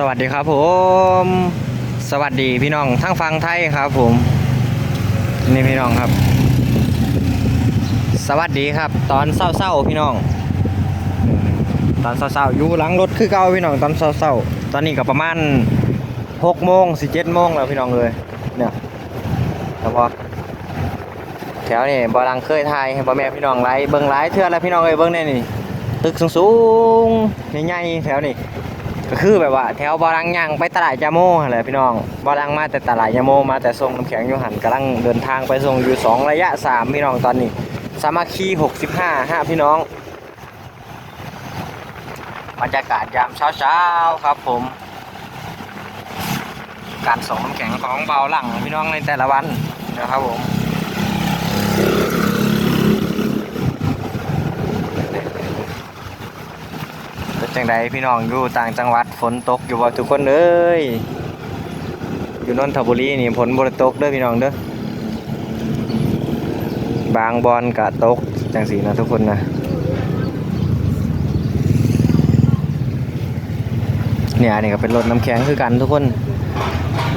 สวัสดีครับผม สวัสดีพี่น้องทั้งฟังไทยครับผม นี่พี่น้องครับ สวัสดีครับ ตอนเศร้าๆพี่น้อง ตอนเศร้าๆอยู่หลังรถคือเก่าพี่น้องตอนเศร้าๆตอนนี้ก็ประมาณหกโมงสิเจ็ดโมงแล้วพี่น้องเลยเนี่ยแล้วพอแถวนี่บอลังเคยทายให้พ่อแม่พี่น้องไลฟ์เบิ้งไลฟ์เทื่อแล้วพี่น้องเอ้ยเบิ้งแน่นี่ตึกสูงๆใหญ่ๆแถวนี่ ก็คือแบบว่าแถวบอลังย่างไปตลาดยาโมอะไรพี่น้องบอลังมาแต่ตลาดยาโมมาแต่ส่งน้ำแข็งอยูหันกำลังเดินทางไปส่งอยู่สองระยะสามพี่น้องตอนนี้ สามัคคีหกสิบห้าฮะพี่น้องบรรยากาศยามเช้าๆครับผม การส่งน้ำแข็งของเบาหลังพี่น้องในแต่ละวันนะครับผม เป็น จังใดพี่น้องอยู่ต่างจังหวัดฝนตกอยู่บ่ทุกคนเอ้ยอยู่นนทบุรีนี่ฝนบ่ตกเด้อพี่น้องเด้อบางบอนกะตกจังสีนะทุกคนนะเนี่ยนนี้ก็เป็นรถน้ำแข็งคือกันทุกคน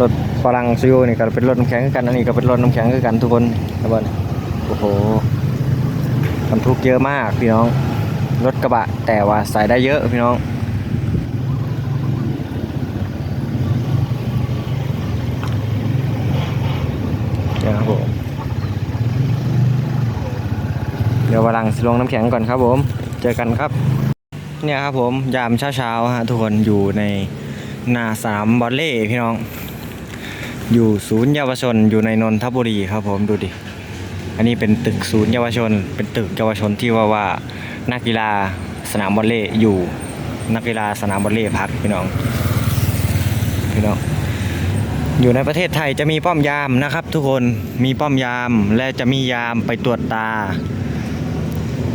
รถฝรั่งซิวนี่ก็เป็นรถน้ำแข็งคือกันอันนี้ก็เป็นรถน้ำแข็งคือกันทุกคนครับบอลโอ้โหบรรทุกเยอะมากพี่น้อง รถกระบะ แต่ว่าใส่ได้เยอะพี่น้องเดี๋ยวครับผมเดี๋ยววลังสิลงน้ำแข็งก่อนครับผม เจอกันครับ เนี่ยครับผมยามเช้าๆฮะทุกคนอยู่ในนาสามบอลเล่พี่น้อง อยู่ศูนย์เยาวชนอยู่ในนนทบุรีครับผมดูดิ อันนี้เป็นตึกศูนย์เยาวชน เป็นตึกเยาวชนที่ว่าว่านักกีฬาสนามบอลเล่อยู่ นักกีฬาสนามบอลเล่พักพี่น้องพี่น้องอยู่ในประเทศไทยจะมีป้อมยามนะครับ ทุกคนมีป้อมยามและจะมียามไปตรวจตา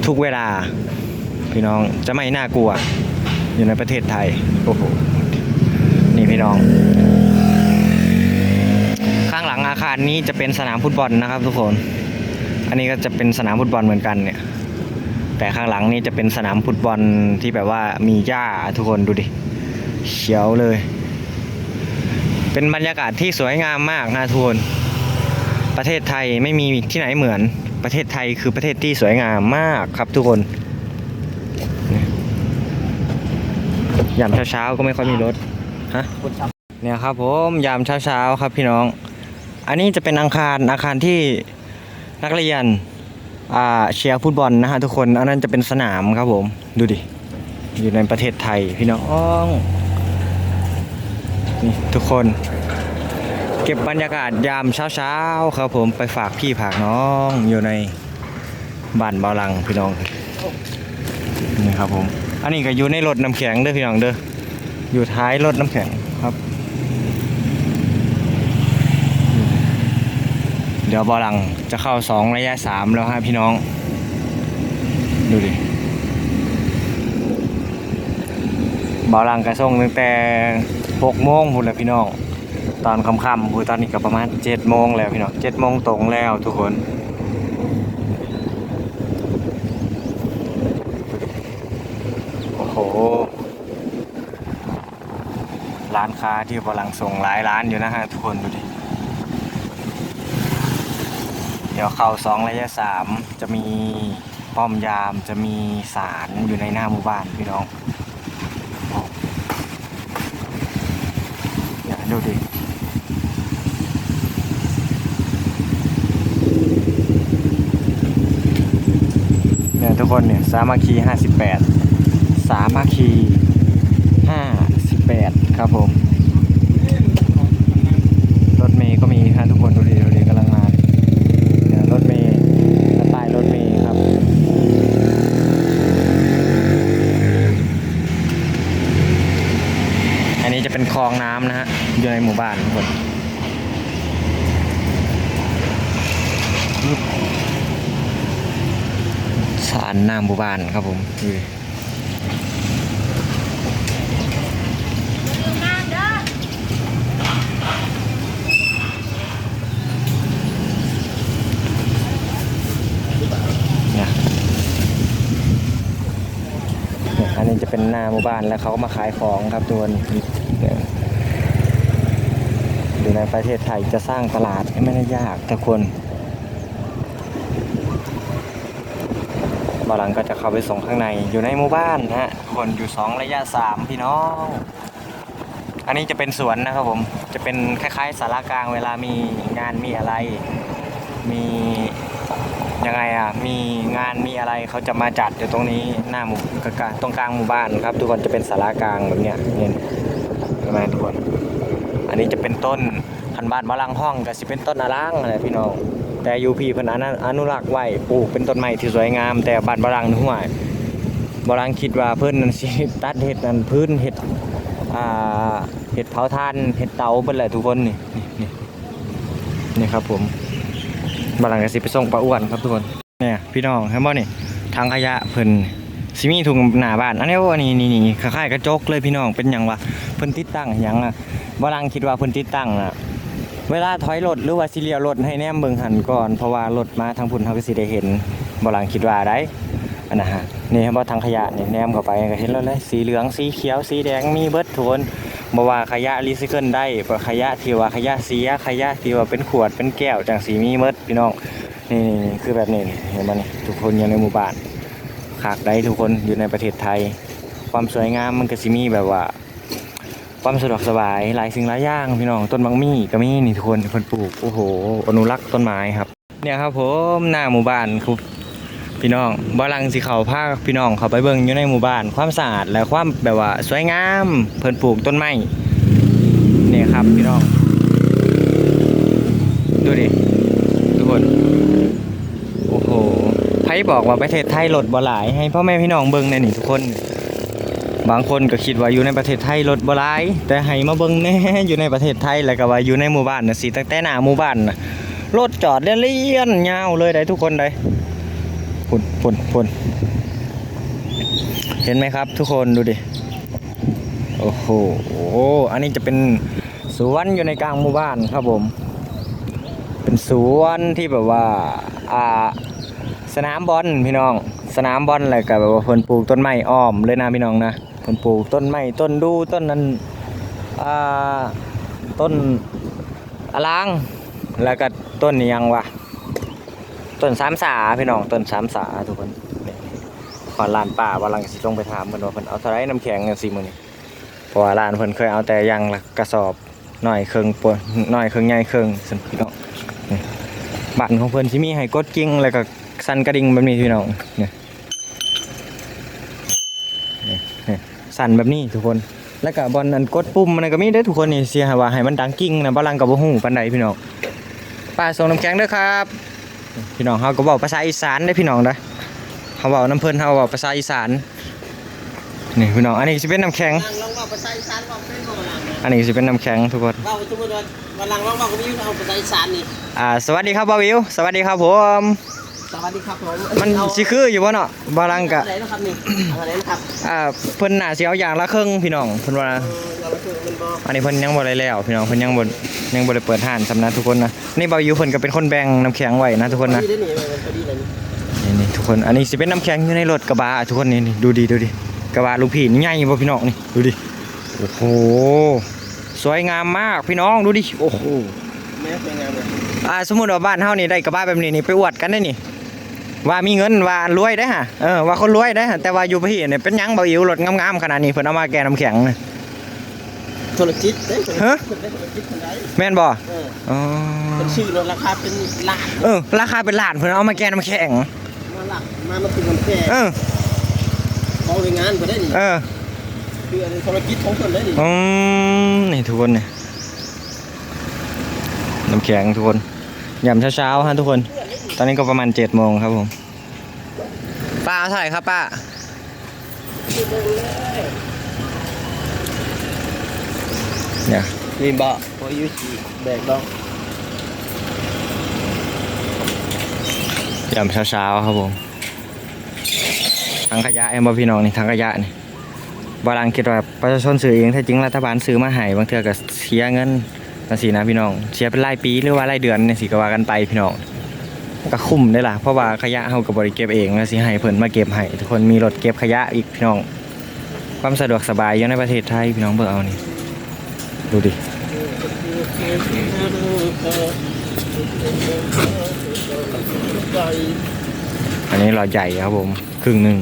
ทุกเวลา พี่น้องจะไม่น่ากลัว อยู่ในประเทศไทยโอ้โหนี่พี่น้อง ข้างหลังอาคารนี้จะเป็นสนามฟุตบอลนะครับ ทุกคน อันนี้ก็จะเป็นสนามฟุตบอลเหมือนกันเนี่ย แต่ข้างหลังนี่จะเป็นสนามฟุตบอลที่แบบว่ามีหญ้าทุกคนดูดิเขียวเลย เป็นบรรยากาศที่สวยงามมากนะทุกคนประเทศไทยไม่มีที่ไหนเหมือน ประเทศไทยคือประเทศที่สวยงามมากครับทุกคนยามเช้าๆก็ไม่ค่อยมีรถฮะเนี่ยครับผมยามเช้าๆครับพี่น้อง อันนี้จะเป็นอาคารอาคารที่ นักเรียนอาเชียร์ฟุตบอลนะฮะทุกคนอันนั้นจะเป็นสนามครับผม ดูดิ อยู่ในประเทศไทยพี่น้องนี่ทุกคน เก็บบรรยากาศยามเช้าๆครับผมไปฝากพี่ฝากน้องอยู่ในบ้านบาลังพี่น้องนี่ครับผม อันนี้ก็อยู่ในรถน้ำแข็งเด้อพี่น้องเด้ออยู่ท้ายรถน้ำแข็งครับ ดี๋ยวบอลังจะเข้าสองระยะสามแล้วฮะพี่น้อง ดูดิบอลังกระส่งตั้งแต่หกโมงพุ่นแหละพี่น้อง ตอนค่ำๆพูตอนนี้ก็ประมาณเจ็ดโมงแล้วพี่น้องเจ็ดโมงตรงแล้วทุกคนโอ้โหร้านค้าที่บอลังส่งหลายร้านอยู่นะฮะทุกคนดูดิ เดี๋ยวเข้าสองระยะสามจะมีป้อมยามจะมีศาลอยู่ในหน้าหมู่บ้านพี่น้องอย่าดูดิเนี่ยทุกคนเนี่ยสามัคคีห้าสิบแปดสามัคคีห้าสิบแปดครับผม รถเมย์ก็มีฮะทุกคนดูดิดูดิกำลังมา เดี๋ยวรถเมย์และป้ายรถเมย์ครับ อันนี้จะเป็นคลองน้ำนะฮะ อยู่ในหมู่บ้านทุกคนสาร หน้าหมู่บ้านครับผมดูดิเนี่ยเนี่ยอันนี้จะเป็นหน้าหมู่บ้านแล้วเขาก็มาขายของครับทุกคนเนี่ยอยู่ในประเทศไทยจะสร้างตลาดให้ไม่ได้ยากทุกคน บาลังก็จะเข้าไปส่งข้างในอยู่ในหมู่บ้านนะฮะคนอยู่สองระยะสามพี่น้อง อันนี้จะเป็นสวนนะครับผมจะเป็นคล้ายๆสารากลางเวลามีงานมีอะไร มียังไงอะมีงานมีอะไรเขาจะมาจัดอยู่ตรงนี้หน้าหมู่กลางตรงกลางหมู่บ้านครับ ทุกคนจะเป็นสารากลางแบบเนี้ยเนี่ยเห็นไหมทุกคน อันนี้จะเป็นต้นพันบ้านบาลังห้องก็สิเป็นต้นอาล่างอะไรพี่น้อง แต่อยูพีพนอนุอนุรักษ์ไว้ปลูกเป็นต้นไม้ที่สวยงาม แต่บ้านบาลังห่วยบาลังคิดว่าเพิ่นนั่นสิตัดเห็ดนั่นพื้นเห็ดอ่าเห็ดเผาทานเห็ดเตาเป็นแหละทุกคนนี่นี่นี่นี่ครับผมบาลังกสิไปส่งปลาอ้วนครับทุกคนเนี่ยพี่น้องเห็นบ่นี่ทางขยะเพิ่นสิมีถุงหน้าบ้านอันนี้ว่านี่นี่นี่คล้ายๆกระจกเลยพี่น้องเป็นหยังวะเพิ่นติดตั้งหยังอะบาลังคิดว่าเพิ่นติดตั้งน่ะ เวลาถอยรถหรือว่าสิเลียวรถให้แนมเบิ่งหันก่อน เพราะว่ารถมาทางพุ่นเฮาก็สิได้เห็นบาลังคิดว่าได้อันนะฮะนี่ครับว่าทางขยะเนี่ยแนมเข้าไปก็เห็นแล้วเลยสีเหลืองสีเขียวสีแดงมีเบิดโทนบ่ว่าขยะรีไซเคิลได้บ่ขยะที่ว่าขยะเสียขยะที่ว่าเป็นขวดเป็นแก้วจังสีมีเบิดพี่น้องนี่นี่คือแบบนี้เห็นบ่นี่ทุกคนอยู่ในหมู่บ้านขากได้ทุกคนอยู่ในประเทศไทย ความสวยงามมันก็สิมีแบบว่า ความสะดวกสบายหลายสิ่งหลายอย่างพี่น้องต้นบางมีก็มีนี่ทุกคนเพิ่นปลูกโอ้โหอนุรักษ์ต้นไม้ครับ เนี่ยครับผมหน้าหมู่บ้านครับพี่น้องบอลังสิเขาพาพี่น้องเขาไปเบิ่งอยู่ในหมู่บ้าน ความสะอาดและความแบบว่าสวยงามเพิ่นปลูกต้นไม้เนี่ยครับพี่น้องดูดิทุกคนโอ้โหไผบอกว่าประเทศไทยรถบ่หลาย ให้พ่อแม่พี่น้องเบิ่งในนี่ทุกคน บางคนก็คิดว่าอยู่ในประเทศไทยรถบ่หลาย แต่ให้มาเบิ่งแน่อยู่ในประเทศไทยแล้วก็ว่าอยู่ในหมู่บ้านน่ะสิตั้งแต่หน้าหมู่บ้านน่ะรถจอดเลี่ยนยาวเลยได้ทุกคนได้พุ่นพุ่นพุ่นเห็นไหมครับ ทุกคนดูดิโอ้โหอันนี้จะเป็นสวนอยู่ในกลางหมู่บ้านครับผม เป็นสวนที่แบบว่าอ่าสนามบอลพี่น้อง สนามบอลอะไรกับแบบว่าเพิ่นปลูกต้นไม้อ้อมเลยนะพี่น้องนะ เพิ่นปลูกต้นไม้ต้นดูต้นนั้นอ่าต้นอลางแล้วก็ต้นยังวะต้นสามสาพี่น้องต้นสามสาทุกคนนี่ขอลานป่าว่าลังสิลงไปถามเพิ่นว่าเพิ่นเอาเท่าไรน้ำแข็งจังซี่มื้อนี้เพราะว่าร้านเพิ่นเคยเอาแต่ยังละกระสอบหน่อยครึ่งปนหน่อยครึ่งใหญ่ครึ่งซั่นพี่น้องบ้านของเพิ่นสิมีให้กดกิ่งแล้วก็สั่นกระดิ่งแบบนี้พี่น้องเนี่นี่นี่ สั่นแบบนี้ทุกคน แล้วก็บอลอันกดปุ่มมันนก็มีเด้อทุกคนนี่เสียให้ว่าให้มันดังกิ้งนะบ่ลังก็บ่ฮู้ปานใดพี่น้องป้าส่งน้ำแข็งเด้อครับ พี่น้องเขาก็บอกภาษาอีสานได้พี่น้องนะเขาบอกน้ำเพิ่นเขาบอกภาษาอีสานนี่พี่น้องอันนี้สิเป็นน้ำแข็งลังลองว่าภาษาอีสานว่าเป็นบ่ลังนะอันนี้สิเป็นน้ำแข็งทุกคนว่าสมมุติว่าว่าลังลองว่าก็มีเอาภาษาอีสานนี่อ่าสวัสดีครับบ่าววิว สวัสดีครับผม สวัสดีครับผมมันสิคืออยู่บ่เนาะบ่ลังกะอะไรนะครับนี่อะไรนะครับอ่าเพิ่นน่าสิเอาอย่างละครึ่งพี่น้องเพิ่นว่าเออเราไปเจอมันบ่อันนี้เพิ่นยังบ่ได้แล้วพี่น้องเพิ่นยังบ่ยังบ่ได้เปิดห้านสำนักทุกคนนะนี่บ่าววิวเพิ่นก็เป็นคนแบ่งน้ำแข็งไว้นะทุกคนนะพอดีได้นี่พอดีเลยนี่นี่นี่ทุกคนอันนี้สิเป็นน้ำแข็งอยู่ในรถกระบะทุกคนนี่นี่ดูดีดูดิกระบะลูกพี่นี่ใหญ่บ่พี่น้องนี่ดูดิโอ้โหสวยงามมากพี่น้องดูดิโอ้โหแม่สวยงามเลยอ่าสมมุติว่าบ้านเฮานี่ได้กระบะแบบนี้นี่ไปอวดกันได้นี่ ว่ามีเงินว่ารวยได้ฮะเออว่าคนรวยได้ฮะแต่ว่าอยู่พี่เนี่ยเป็นหยังเบาอิ๋วรถงามๆขนาดนี้เพิ่นเอามาแกน้ำแข็งนะธุรกิจเด้ธุรกิจฮะเพิ่นได้ธุรกิจคนใดแม่นบ่เอออ๋อเป็นชื่อรถราคาเป็นล้านเออราคาเป็นล้านเพิ่นเอามาแกน้ำแข็งมาหลักมามาถึงมันแค่เออของโรงงานบ่ได้นี่เออคืออันนี้ธุรกิจของเพิ่นได้นี่อืมนี่ทุกคนเนี่ยน้ำแข็งทุกคนยามเช้าๆฮะทุกคน ตอนนี้ก็ประมาณเจ็ดโมงครับผม ป้าเอาเท่าไหร่ครับป้า เนี่ย นี่บ่พออยู่สิแบกดองยามเช้าๆครับผมถังขยะเอ็มบอพี่น้องนี่ถังขยะนี่บาลังคิดว่าประชาชนซื้อเองแท้จริงรัฐบาลซื้อมาให้บางเทื่อก็เสียเงินนั่นสินะพี่น้อง เสียเป็นรายปีหรือว่ารายเดือนเนี่ยสิก็ว่ากันไปพี่น้อง ก็คุ้มได้ล่ะเพราะว่าขยะเฮาก็บ่ได้เก็บเองแล้วสิให้เพิ่นมาเก็บให้ทุกคนมีรถเก็บขยะอีกพี่น้อง ความสะดวกสบายอยู่ในประเทศไทยพี่น้องเบิ่งเอานี่ดูดิอันนี้หลอดใหญ่ครับผมครึ่งหนึ่ง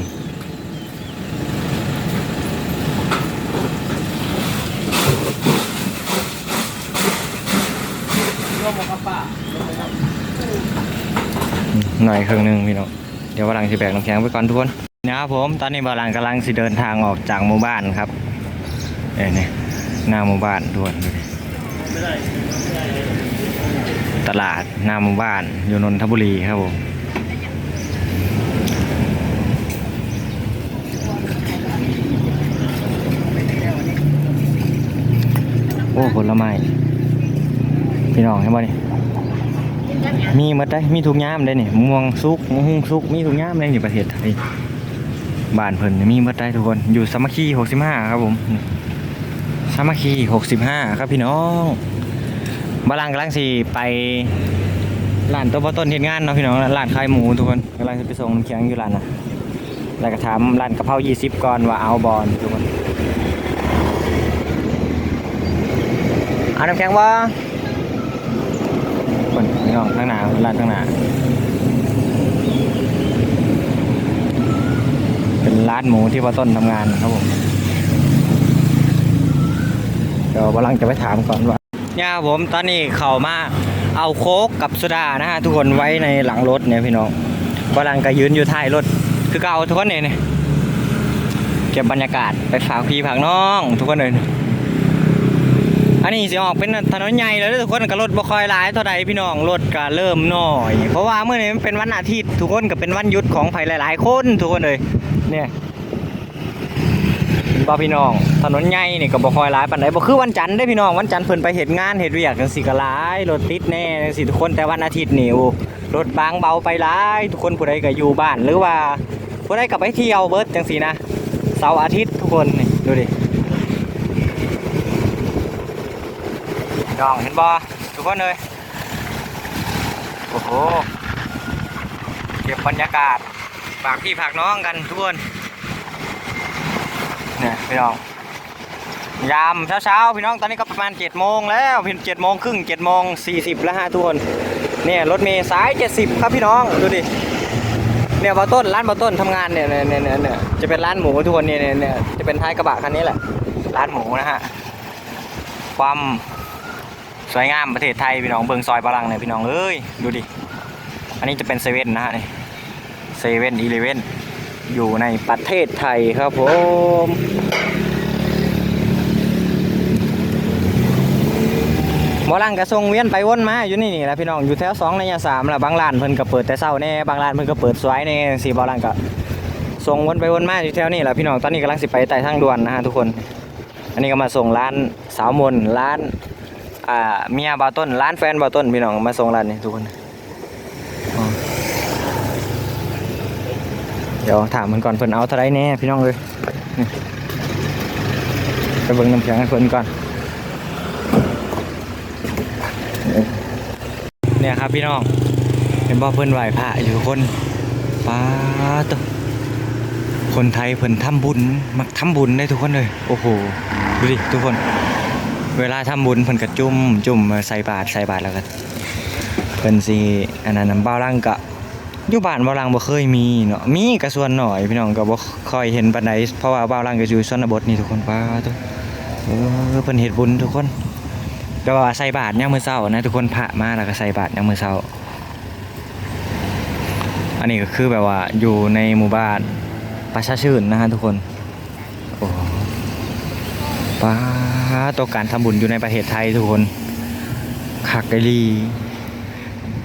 หน่อยครึ่งหนึ่งพี่น้องเดี๋ยวบาลังสิแบกน้ำแข็งไปก่อนทุกคนนะครับผมตอนนี้บาลังกำลังสิเดินทางออกจากหมู่บ้านครับเอ้ยนี่ยหน้าหมู่บ้านทุกคนตลาดหน้าหมู่บ้านอยู่นนทบุรีครับผมโอ้ผลไม้พี่น้องเห็นบ่นี่ มีหมดได้มีทุกย่ามได้นี่มะม่วงสุกมะฮุ่งสุกมีทุกย่ามเลยอยู่ประเทศไทยบ้านเพิ่นมีหมดได้ทุกคนอยู่สามัคคี65ครับผมสามัคคี65ครับพี่น้องบาลังกำลังสิไปร้านตัวบต้นเฮ็ดงานเนาะพี่น้องร้านขายหมูทุกคนกำลังจะไปส่งน้ำแข็งอยู่ร้านนะแล้วก็ถามร้านกะเพรา20ก่อนว่าเอาบอลทุกคนเอาน้ำแข็งวะ คนนี่น้องข้างหน้าร้านข้างหน้าเป็นร้านหมูที่พ่อต้นทำงานครับผมเดี๋ยวกำลังจะไปถามก่อนว่าเนี่ยครับผมตอนนี้เข้ามาเอาโค้กกับโซดานะฮะทุกคนไว้ในหลังรถเนี่ยพี่น้องกำลังก็ยืนอยู่ท้ายรถ คือเก่าทุกคนเนี่ยเนี่ยเก็บบรรยากาศไปฝากพี่ฝากน้อง ทุกคนเลย อันนี้สิออกเป็นถนนใหญ่แล้วทุกคนก็รถบ่ค่อยหลายเท่าใดพี่น้องรถก็เริ่มน้อย เพราะว่าเมื่อนี้มันเป็นวันอาทิตย์ทุกคนก็เป็นวันหยุดของไผหลายๆ คนทุกคนเลยเนี่ยบ่พี่น้อง ถนนใหญ่นี่ก็บ่ค่อยหลายปานใดบ่คือวันจันทร์เด้พี่น้องวันจันทร์เพิ่นไปเฮ็ดงานเฮ็ดเวียกจังซี่ก็หลายรถติดแน่จังซี่ทุกคนแต่วันอาทิตย์นี่โอ้รถบางเบาไปหลายทุกคนผู้ใดก็อยู่บ้านหรือว่าผู้ใดก็ไปเที่ยวเบิดจังซี่นะเสาร์อาทิตย์ทุกคนนี่ดูดิ น้องเห็นบ่ทุกคนเลยโอ้โหเก็บบรรยากาศฝากพี่ฝากน้องกันทุกคนเนี่ยพี่น้องยามเช้าๆพี่น้องตอนนี้ก็ประมาณ7จ็ดโมงแล้วพี่เจ็ดโมงครึ่งเจ็ดโมงสี่สิบแล้วฮะทุกคนเนี่ยรถเมล์สาย 70 ครับพี่น้องดูดิเนี่ยบาต้นร้านบาต้นทำงานเนี่ยเนี่ยเนี่ยเนี่ยจะเป็นร้านหมูทุกคนเนี่ยเนี่ยเนี่ยจะเป็นท้ายกระบะคันนี้แหละร้านหมูนะฮะความ สวยงามประเทศไทยพี่น้องเบิงซอยบาลังเนี่ยพี่น้องเอ้ยดูดิ อันนี้จะเป็นเซเว่นนะฮะนี่เซเว่นอีเลเว่นอยู่ในประเทศไทยครับผมบาลังกระทรงเวียนไปวนมาอยู่นี่นี่แหละพี่น้องอยู่แถวสองในยาสามแหละบางร้านเพิ่นก็เปิดแต่เช้าแน่บางร้านเพิ่นก็เปิดสวยแน่สีบาลังก็ส่งวนไปวนมาอยู่แถวนี้แหละพี่น้องตอนนี้กำลังสิไปไต่ทางด่วนนะฮะทุกคน อันนี้ก็มาส่งร้านสาวมนร้าน อ่าเมียบาวต้นร้านแฟนบาวต้นพี่น้องมาส่งร้านนี้ทุกคนเดี๋ยวถามมันก่อนเพิ่นเอาเท่าไรแน่พี่น้องเลยไปเบิ่งน้ำแข็งให้เพิ่นก่อนเนี่ยครับพี่น้องเห็นบ่เพิ่นไหวพระอยู่ทุกคนป้าตวคนไทยเพิ่นทำบุญมักทำบุญได้ทุกคนเลย โอ้โหดูดิทุกคน เวลาทำบุญเพิ่นก็จุ่มจุ่มใส่บาตรใส่บาตรแล้วก็เพิ่นสิอันนั้นบ่าวลังก็อยู่บ้านบ่าวลังบ่เคยมีเนาะมีก็ส่วนหน่อยพี่น้องก็บ่ค่อยเห็นปานใดเพราะว่าบ่าวลังก็อยู่ชนบทนี่ทุกคนป้าตัวเออเพิ่นเฮ็ดบุญทุกคนก็ว่าใส่บาตรยามมื้อเช้านะทุกคนพระมาแล้วก็ใส่บาตรยามมื้อเช้าอันนี้ก็คือแบบว่าอยู่ในหมู่บ้านประชาชื่นนะฮะทุกคนโอ้ป้า ตัวการทำบุญอยู่ในประเทศไทยทุกคนคักไกลี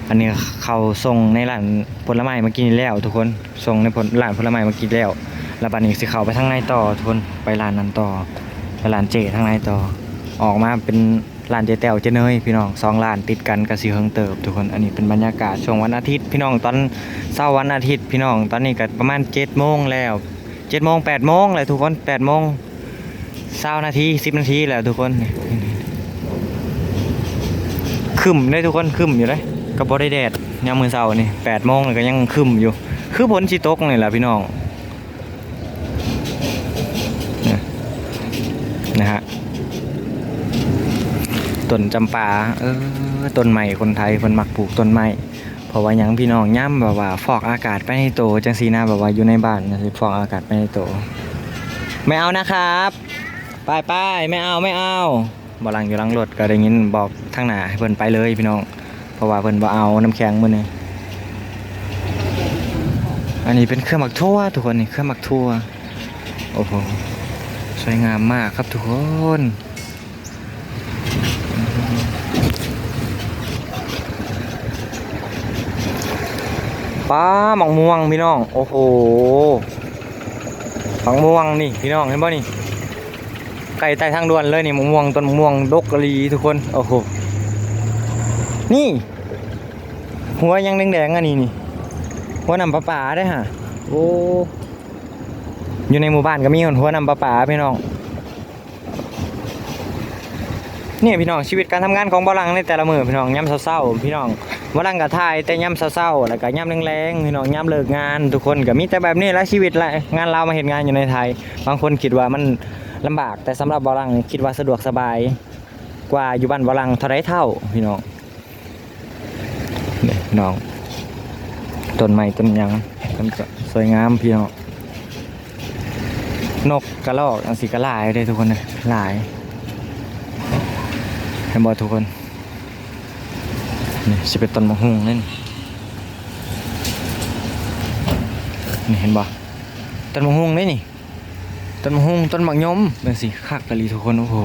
อันนี้เขาส่งในร้านผลไม้มากินแล้ว ทุกคนส่งในผลร้านผลไม้มากินแล้วแล้วบัดนี้สิเขาไปทางในต่อทุกคนไปร้านนั้นต่อไปร้านเจทางในต่อ ออกมาเป็นร้านเจแต้วเจเนยพี่น้องสองร้านติดกันกับสีเฮิงเติบ ทุกคนอันนี้เป็นบรรยากาศช่วงวันอาทิตย์ พี่น้องตอนเช้าวันอาทิตย์ พี่น้องตอนนี้ก็ประมาณเจ็ดโมงแล้วเจ็ดโมงแปดโมงเลยทุกคนแปดโมง เศร้านาทีสิบนาทีแล้วทุกคนคึมได้ทุกคนคึมอยู่เลยก็บ่ได้แดดยามมือเช้านี่แปดโมงเลยก็ยังคึมอยู่ คือผลสิตกนี่แหละพี่น้องนะฮะต้นจำปาเออต้นใหม่คนไทยคนมักปลูกต้นไม้เพราะว่ายังพี่น้องย่ำแบบว่า ฟอกอากาศไปในโตจังสีนะแบบว่าอยู่ในบ้านนะฟอกอากาศไปในโตไม่เอานะครับ ไปไปไม่เอาไม่เอาบอลังอยู่หลังรถก็ได้ยินบอกทางหน้าให้เพิ่นไปเลยพี่น้อง เพราะว่าเพิ่นบ่เอาน้ำแข็งมื้อนี้อันนี้เป็นเครื่องหมักทั่วทุกคนนี่เครื่องหมักทั่วโอ้โหสวยงามมากครับทุกคนป้าหมองม่วงพี่น้อง โอ้โหหมองม่วงนี่พี่น้องเห็นป่ะนี่ ไก่ใต้ทางด่วนเลยนี่มองม่วงต้นมะม่วงดกกะลีทุกคนโอ้โหนี่ หัวยังแดงๆอันนี้นี่หัวนำปลาปลาได้ฮะโอ้อยู่ในหมู่บ้านก็มีหัวนำปลาปลาพี่น้องเนี่ยพี่น้องชีวิตการทำงานของบอลังในแต่ละมือพี่น้องย่ำเศร้าๆพี่น้องบอลังกับทายแต่ย่ำเศร้าๆแล้วก็ย่ำแรงๆพี่น้องย่ำเลิกงาน ทุกคนก็มีแต่แบบนี้และชีวิตละงานเรามาเห็นงานอยู่ในไทย บางคนคิดว่ามัน ลำบากแต่สำหรับบอลังคิดว่าสะดวกสบายกว่าอยู่บ้านบอลังเท่าไรเท่าพี่น้องนี่พี่น้องต้นไม้ต้นยังมันสวยงามพี่น้องนกกระรอกอังสีกระลายเลยทุกคนนะหลายเห็นบ่ทุกคนนี่สิเป็นต้นมะฮุ่งนี่นี่เห็นบ่ต้นมะฮุ่งนี่นี่ ต้นมะฮุ่งต้นมะยมเป็นสีคักกะลีทุกคนโอ้โห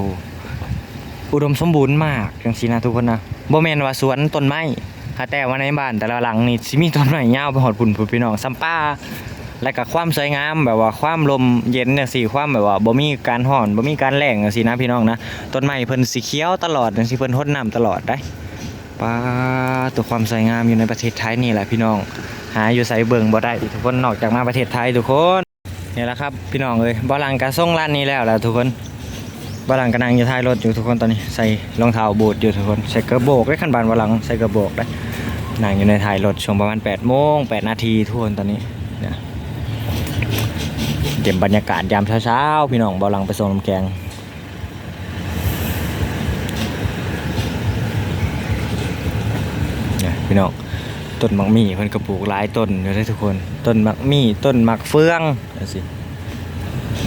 อุดมสมบูรณ์มากจังสีนะทุกคนนะบ่แมนว่าสวนต้นไม้ค่ะแต่ว่าในบ้านแต่ละหลังนี่สิมีต้นไม้ยาวไปหอดพุ่นพุ่นพี่น้องซัมป้าและก็ความสวยงามแบบว่าความลมเย็นเนี่ยสิความแบบว่าบ่มีการห่อนบ่มีการแรงจังซี่นะพี่น้องนะต้นไม้เพิ่นสีเขียวตลอดจังซี่เพิ่นรดน้ำตลอดได้ป้าตัวความสวยงามอยู่ในประเทศไทยนี่แหละพี่น้อง หาอยู่ไสเบิ่งบ่ได้ทุกคนนอกจากมาประเทศไทยทุกคน นี่แหละครับพี่น้องเอ้ยบ่หลังกระส่งร้านนี้แล้วแหละทุกคนบ่หลังกะนังอยู่ท้ายรถอยู่ทุกคนตอนนี้ใส่รองเท้าบูทอยู่ทุกคนใส่กระโบกได้คันบานบ่หลังใส่กระโบกได้นั่งอยู่ในท้ายรถช่วงประมาณ8โมง8นาทีทุกคนตอนนี้เนี่ยเก็บบรรยากาศยามเช้าๆพี่น้องบอลังไปส่งน้ำแกงนี่พี่น้อง ต้นมักมี่เพิ่นกระปลูกหลายต้นอยู่ได้ทุกคน ต้นมักมี่ต้นมักเฟืองเอาสิ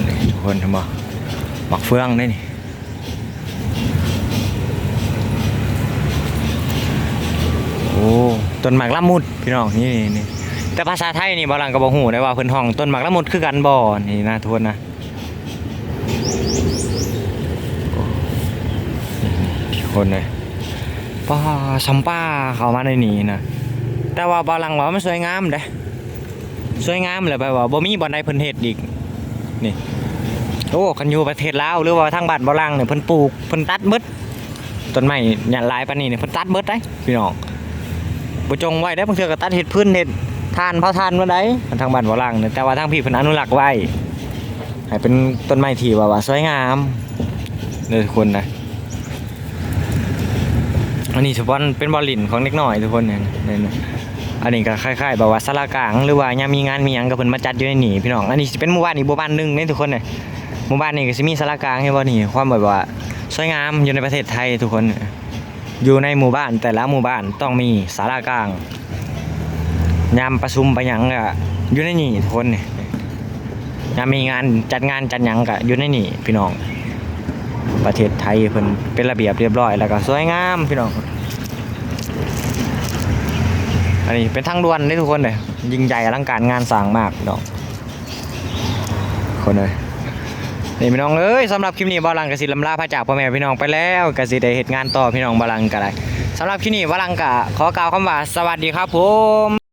นี่ทุกคนเห็นบ่มักเฟืองได้นี่โอ้ต้นหมากละมุดพี่น้องนี่นี่แต่ภาษาไทยนี่บาลังก็บอกหูได้ว่าเพิ่นห้องต้นหมากละมุดคือกันบ่นี่นะทุกคนนะที่คนเลยป้าซัมป้าเขามาในนี้นะ แต่ว่าบาลังว่ามันสวยงามเด้สวยงามเลยแบบว่าบ่มีบ่อนใดเพิ่นเฮ็ดอีกนี่โอ้คันอยู่ประเทศลาวหรือว่าทางบ้านบาลังเนี่ยเพิ่นปลูกเพิ่นตัดเบิดต้นไม้หญ้าหลายปานนี้เนี่ยเพิ่นตัดเบิดได้พี่น้องบ่จงไว้ได้บางเทื่อก็ตัดเห็ดพื้นเห็ดทานเผาทานมาได้ทางบ้านบ่ล่างเนี่ยแต่ว่าทางพี่เพิ่นอนุรักษ์ไว้ให้เป็นต้นไม้ที่ว่าว่าสวยงามเด้อทุกคนนะอันนี้เฉพาะเป็นบอลลินของเด็กน้อยทุกคนเนี่ยเนี่ย อันนี้ก็คล้ายๆแบบว่าสลากลางหรือว่ายามมีงานมีหยังก็เพิ่นมาจัดอยู่ในนี่พี่น้อง อันนี้สิเป็นหมู่บ้านอีกหมู่บ้านหนึงเนี่ยทุกคนเนี่ยหมู่บ้านนี้ก็สิมีสลากลางให้บ่นี่ความแบบว่าสวยงามอยู่ในประเทศไทยทุกคน อยู่ในหมู่บ้านแต่ละหมู่บ้านต้องมีศาลากลางยามประชุมไปหยังก็อยู่ในนี่ทุกคนนี่ยามมีงานจัดงานจัดหยังก็อยู่ในนี่พี่น้อง ประเทศไทยเพิ่นเป็นระเบียบเรียบร้อยแล้วก็สวยงามพี่น้อง อันนี้เป็นทางด่วนได้ทุกคนเลยยิ่งใหญ่อลังการงานสร้างมากน้องคนเลยนี่พี่น้องเอ้ยสำหรับคลิปนี้บาลังกสิลำลาพระจากพ่อแม่พี่น้องไปแล้วกสิได้เหตุงานต่อพี่น้องบาลังก็ได้สำหรับคลิปนี้บาลังกะขอกล่าวคำว่าสวัสดีครับผม